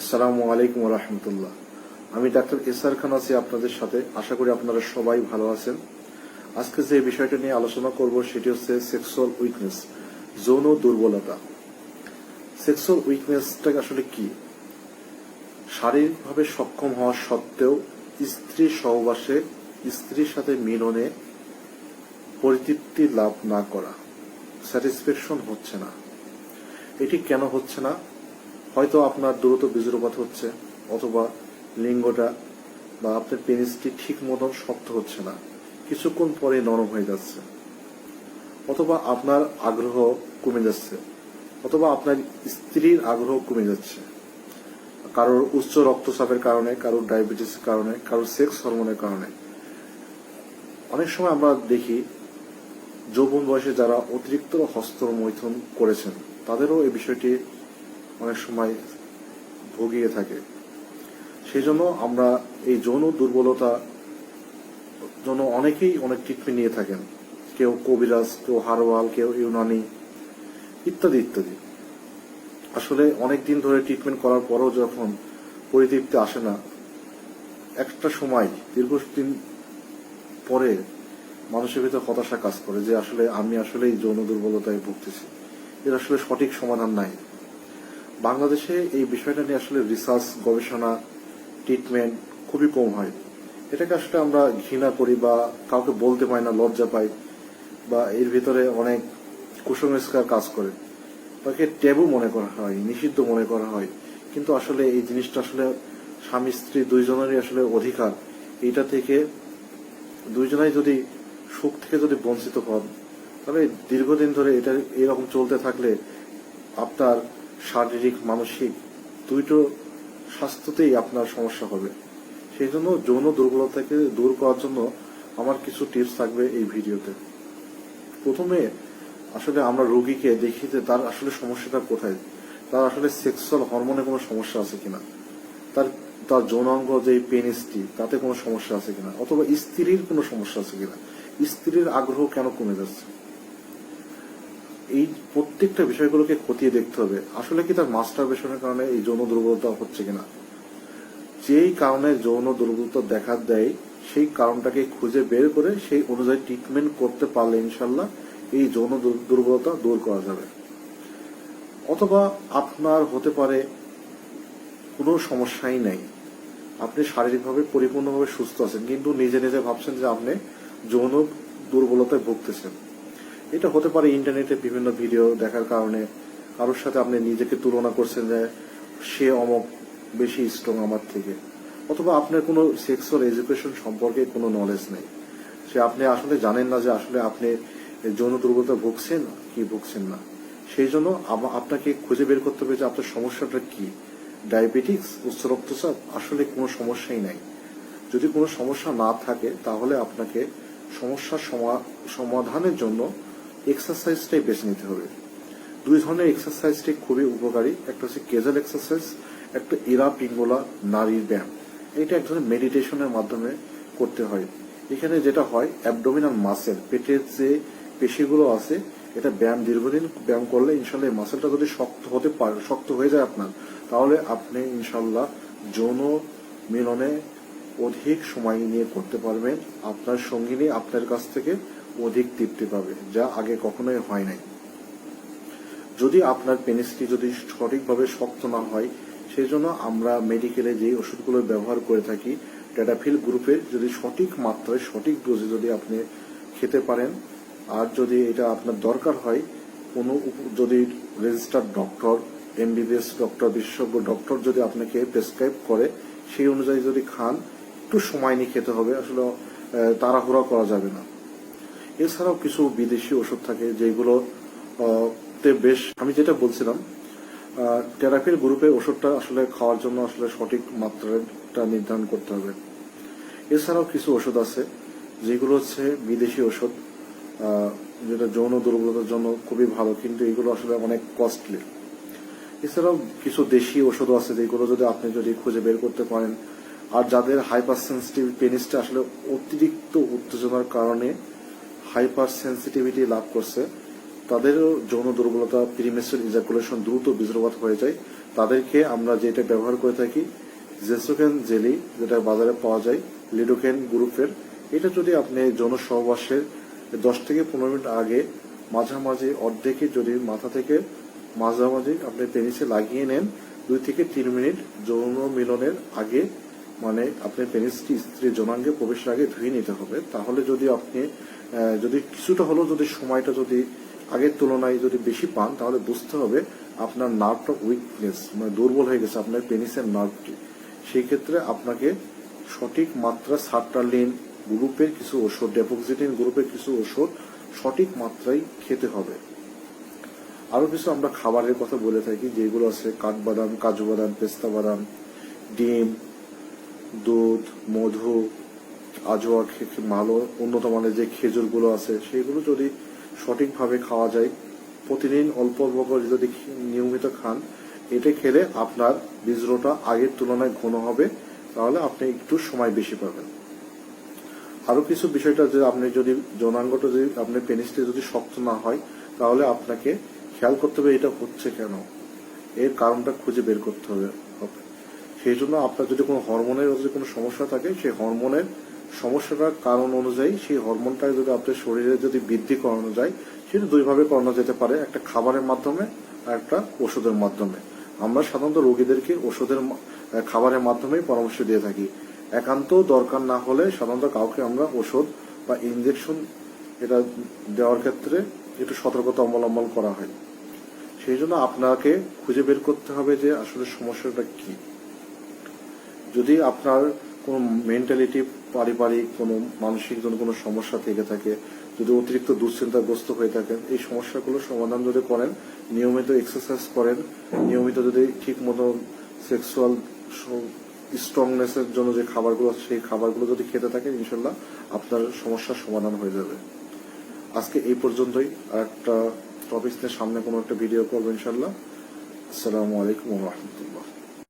আসসালামু আলাইকুম রহমতুল্লাহ। আমি ডাক্তার এসআর খান আছি আপনাদের সাথে। আশা করি আপনারা সবাই ভালো আছেন। আজকে যে বিষয়টা নিয়ে আলোচনা করব সেটি হচ্ছে সেক্সুয়াল উইকনেস যৌন দুর্বলতা। সেক্সুয়াল উইকনেসটা আসলে কি? শারীরিকভাবে সক্ষম হওয়া সত্ত্বেও স্ত্রী সহবাসে স্ত্রীর সাথে মিলনে পরিতৃপ্তি লাভ না করা স্যাটিসফ্যাকশন হচ্ছে না। এটি কেন হচ্ছে না? হয়তো আপনার দ্রুত বীজরপাত হচ্ছে, অথবা লিঙ্গটা বা আপনার পেনিসটি ঠিক মতন শক্ত হচ্ছে না। কিছুক্ষণ পরে নরম হয়ে যাচ্ছে। অথবা আপনার আগ্রহ কমে যাচ্ছে। অথবা আপনার স্ত্রীর আগ্রহ কমে যাচ্ছে। কারোর উচ্চ রক্তচাপের কারণে, কারোর ডায়াবেটিসের কারণে, কারোর সেক্স হরমোনের কারণে। অনেক সময় আমরা দেখি, যৌবন বয়সে যারা অতিরিক্ত হস্তমৈথুন করেছেন, তাদেরও এই বিষয়টি অনেক সময় ভুগিয়ে থাকে। সেই জন্য আমরা এই যৌন দুর্বলতা জন্য অনেকেই অনেক ট্রিটমেন্ট নিয়ে থাকেন। কেউ কবিরাজ, কেউ হারওয়াল কেউ ইউনানি, ইত্যাদি ইত্যাদি। আসলে অনেক দিন ধরে ট্রিটমেন্ট করার পরও যখন পরিতৃপ্তি আসে না, একটা সময়, দীর্ঘদিন পরে মানুষের ভিতরে হতাশা কাজ করে যে আসলে আমি আসলে এই যৌন দুর্বলতায় ভুগতেছি। এর আসলে সঠিক সমাধান নাই। বাংলাদেশে এই বিষয়টা নিয়ে আসলে রিসার্চ গবেষণা ট্রিটমেন্ট খুবই কম হয়। এটাকে আসলে আমরা ঘৃণা করি বা কাউকে বলতে পাই না, লজ্জা পাই বা এর ভিতরে অনেক কুসংস্কার কাজ করে। তাকে ট্যাবু মনে করা হয়, নিষিদ্ধ মনে করা হয়। কিন্তু আসলে এই জিনিসটা আসলে স্বামী, স্ত্রী দুইজনেরই আসলে অধিকার। এইটা থেকে দুইজনাই যদি সুখ থেকে যদি বঞ্চিত হন, তাহলে দীর্ঘদিন ধরে এটা এরকম চলতে থাকলে আপনার শারীরিক, মানসিক দুইটো স্বাস্থ্যতেই আপনার সমস্যা হবে। সেই জন্য যৌন দুর্বলতাকে দূর করার জন্য আমার কিছু টিপস থাকবে এই ভিডিওতে। প্রথমে, আসলে আমরা রোগীকে দেখি যে তার আসলে সমস্যাটা কোথায়, তার আসলে সেক্সুয়াল হরমোনে কোনো সমস্যা আছে কিনা, তার তার যৌনাঙ্গ যে পেনিসটি, তাতে কোনো সমস্যা আছে কিনা, অথবা স্ত্রীর কোনো সমস্যা আছে কিনা, স্ত্রীর আগ্রহ কেন কমে যাচ্ছে? এই প্রত্যেকটা বিষয়গুলোকে খতিয়ে দেখতে হবে। আসলে কি তার মাস্টারবেশনের কারণে এই যৌন দুর্বলতা হচ্ছে কিনা? যেই কারণে যৌন দুর্বলতা দেখা দেয়, সেই কারণটাকে খুঁজে বের করে সেই অনুযায়ী ট্রিটমেন্ট করতে পারলে ইনশাল্লাহ এই যৌন দুর্বলতা দূর করা যাবে। অথবা আপনার হতে পারে কোনো সমস্যাই নেই। আপনি শারীরিকভাবে পরিপূর্ণভাবে সুস্থ আছেন, কিন্তু নিজে নিজে ভাবছেন যে আপনি যৌন দুর্বলতায় ভুগতেছেন। এটা হতে পারে ইন্টারনেটে বিভিন্ন ভিডিও দেখার কারণে। কারোর সাথে আপনি নিজেকে তুলনা করছেন যে সে অমক, বেশি স্ট্রং আমার থেকে। অথবা আপনার কোনো সেক্সুয়াল এডুকেশন সম্পর্কে কোনো নলেজ নেই। সে আপনি আসলে জানেন না যে আসলে আপনি যৌন দুর্বলতা ভুগছেন কি ভুগছেন না। সেই জন্য আপনাকে খুঁজে বের করতে হবে যে আপনার সমস্যাটা কি। ডায়াবেটিক্স উচ্চ রক্তচাপ, আসলে কোনো সমস্যাই নাই। যদি কোনো সমস্যা না থাকে, তাহলে আপনাকে সমস্যার সমা- সমাধানের জন্য এক্সারসাইজটাই বেছে নিতে হবে। দুই ধরনের এক্সারসাইজটি খুবই উপকারী। একটা হচ্ছে কেজাল এক্সারসাইজ, একটা এরা পিঙ্গলা নারীর ব্যায়াম। এটা এক ধরনের মেডিটেশনের মাধ্যমে করতে হয়। এখানে যেটা হয় অ্যাবডোমিনাল মাসেল পেটের যে পেশিগুলো আছে, এটা ব্যায়াম দীর্ঘদিন ব্যায়াম করলে ইনশাল্লাহ মাসেলটা যদি শক্ত হতে পারে, শক্ত হয়ে যায় আপনার, তাহলে আপনি ইনশাল্লাহ যৌন মিলনে অধিক সময় নিয়ে করতে পারবেন। আপনার সঙ্গিনী আপনার কাছ থেকে অধিক তৃপ্তি পাবে, যা আগে কখনোই হয় নাই। যদি আপনার পেনিসটি যদি সঠিকভাবে শক্ত না হয় সেই জন্য আমরা মেডিকেলে যে ওষুধগুলো ব্যবহার করে থাকি ট্যাডাফিল গ্রুপের যদি সঠিক মাত্রায়, সঠিক ডোজে যদি আপনি খেতে পারেন, আর যদি এটা আপনার দরকার হয়, কোনো যদি রেজিস্টার্ড ডক্টর এমবিবিএস ডক্টর বিশেষজ্ঞ ডক্টর যদি আপনাকে প্রেসক্রাইব করে, সেই অনুযায়ী যদি খান, একটু সময় নিয়ে খেতে হবে, আসলে তাড়াহুড়া করা যাবে না। এছাড়াও কিছু বিদেশি ওষুধ থাকে যেগুলো তে বেশ, আমি যেটা বলছিলাম থেরাপির গ্রুপে ওষুধটা আসলে খাওয়ার জন্য আসলে সঠিক মাত্রাটা নির্ধারণ করতে হবে। এছাড়াও কিছু ওষুধ আছে, যেগুলো হচ্ছে বিদেশি ওষুধ যেটা যৌন দুর্বলতার জন্য খুবই ভালো, কিন্তু এগুলো আসলে অনেক কস্টলি এছাড়াও কিছু দেশি ওষুধ আছে, যেগুলো যদি আপনি যদি খুঁজে বের করতে পারেন, আর যাদের হাইপার সেন্সিটিভ পেনিসটা আসলে অতিরিক্ত উত্তেজনার কারণে হাইপার সেন্সিটিভিটি লাভ করছে, তাদেরও যৌন দুর্বলতা প্রিমেসুর ইজাকুলেশন দ্রুত বীজরপাত হয়ে যায়। তাদেরকে আমরা যেটা ব্যবহার করে থাকি জেসোকেন জেলি যেটা বাজারে পাওয়া যায় লিডোকেন গ্রুপের এটা যদি আপনি যৌন সহবাসের দশ থেকে পনেরো মিনিট আগে মাঝামাঝি অর্ধেকে যদি মাথা থেকে মাঝামাঝি আপনি পেনিসে লাগিয়ে নেন, দুই থেকে তিন মিনিট যৌন মিলনের আগে মানে আপনার পেনিসটি স্ত্রীর জনাঙ্গে প্রবেশের আগে ধুয়ে নিতে হবে। তাহলে যদি আপনি যদি কিছুটা হলেও যদি সময়টা যদি আগের তুলনায় যদি বেশি পান, তাহলে বুঝতে হবে আপনার নার্ভটা উইকনেস মানে দুর্বল হয়ে গেছে আপনার পেনিসের নার্ভটি সেই ক্ষেত্রে আপনাকে সঠিক মাত্রা সার্টালিন গ্রুপের কিছু ওষুধ ডেপোক্সিটিন গ্রুপের কিছু ওষুধ সঠিক মাত্রায় খেতে হবে। আরও কিছু আমরা খাবারের কথা বলে থাকি, যেগুলো আছে কাঠবাদাম, কাজু বাদাম, পেস্তা বাদাম, ডিম দুধ, মধু, আজোয়া ভালো উন্নত মানের যে খেজুরগুলো আছে, সেগুলো যদি সঠিকভাবে খাওয়া যায়, প্রতিদিন অল্প অল্প করে যদি নিয়মিত খান, এটা খেলে আপনার বীজরোটা আগের তুলনায় ঘন হবে, তাহলে আপনি একটু সময় বেশি পাবেন আরও কিছু বিষয়টা যে আপনি যদি যৌনাঙ্গটা যদি আপনার পেনিসটা যদি শক্ত না হয়, তাহলে আপনাকে খেয়াল করতে হবে এটা হচ্ছে কেন এর কারণটা খুঁজে বের করতে হবে। সেই জন্য আপনার যদি কোনো হরমোনের যদি কোনো সমস্যা থাকে, সেই হরমোনের সমস্যাটার কারণ অনুযায়ী সেই হরমোনটা যদি আপনার শরীরে যদি বৃদ্ধি করানো যায়, সেটা দুইভাবে করানো যেতে পারে, একটা খাবারের মাধ্যমে আর একটা ওষুধের মাধ্যমে। আমরা সাধারণত রোগীদেরকে ওষুধের খাবারের মাধ্যমেই পরামর্শ দিয়ে থাকি। একান্ত দরকার না হলে সাধারণত কাউকে আমরা ওষুধ বা ইঞ্জেকশন এটা দেওয়ার ক্ষেত্রে একটু সতর্কতা অবলম্বন করা হয়। সেই জন্য আপনাকে খুঁজে বের করতে হবে যে আসলে সমস্যাটা কি। যদি আপনার কোনো মেন্টালিটি পারিবারিক কোনো, মানসিক জন্য কোনো সমস্যা থেকে থাকে, যদি অতিরিক্ত দুশ্চিন্তাগ্রস্ত হয়ে থাকেন, এই সমস্যাগুলো সমাধান যদি করেন, নিয়মিত এক্সারসাইজ করেন, নিয়মিত যদি ঠিক মতো সেক্সুয়াল স্ট্রংনেসের জন্য যে খাবারগুলো আছে, সেই খাবারগুলো যদি খেতে থাকেন, ইনশাল্লাহ আপনার সমস্যার সমাধান হয়ে যাবে। আজকে এই পর্যন্তই। আর একটা টপিক সামনে কোনো একটা ভিডিও করব ইনশাল্লাহ। আসসালামু আলাইকুম রহমতুল্লাহ।